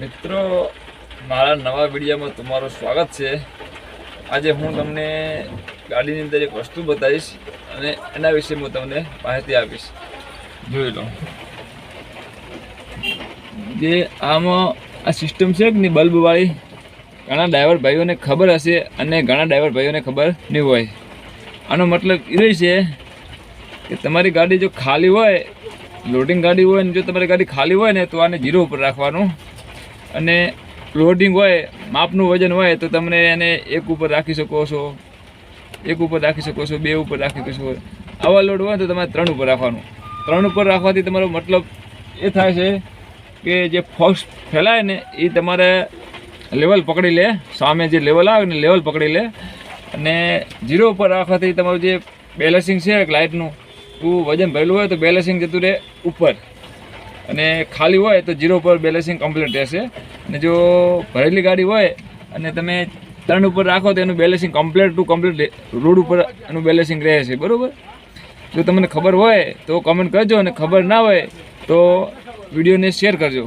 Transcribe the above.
મિત્રો, મારા નવા વિડીયોમાં તમારું સ્વાગત છે. આજે હું તમને ગાડીની અંદર એક વસ્તુ બતાવીશ અને એના વિશે હું તમને માહિતી આપીશ. જોઈ લો. જે આમાં આ સિસ્ટમ છે કે નહીં બલ્બવાળી ઘણા ડ્રાઈવર ભાઈઓને ખબર હશે અને ઘણા ડ્રાઈવર ભાઈઓને ખબર નહીં હોય. આનો મતલબ એ છે કે તમારી ગાડી જો ખાલી હોય લોડિંગ ગાડી હોય ને જો તમારી ગાડી ખાલી હોય ને તો આને જીરો ઉપર રાખવાનું અને લોડિંગ હોય, માપનું વજન હોય, તો તમને એને એક ઉપર રાખી શકો છો, એક ઉપર રાખી શકો છો, બે ઉપર રાખી શકો છો. આવા લોડ હોય તો તમારે ત્રણ ઉપર રાખવાનું. ત્રણ ઉપર રાખવાથી તમારો મતલબ એ થાય છે કે જે ફોક્સ ફેલાય ને એ તમારે લેવલ પકડી લે, સામે જે લેવલ આવે ને લેવલ પકડી લે. અને જીરો ઉપર રાખવાથી તમારું જે બેલેન્સિંગ છે લાઇટનું તું વજન ભરેલું હોય તો બેલેન્સિંગ જતું રહે ઉપર. અને ખાલી હોય તો જીરો પર બેલેન્સિંગ કમ્પ્લીટ રહેશે. અને જો ભરેલી ગાડી હોય અને તમે ત્રણ ઉપર રાખો તો એનું balancing complete to complete road ઉપર એનું બેલેન્સિંગ રહેશે, બરાબર? જો તમને ખબર હોય તો કમેન્ટ કરજો અને ખબર ના હોય તો વિડીયોને શેર કરજો.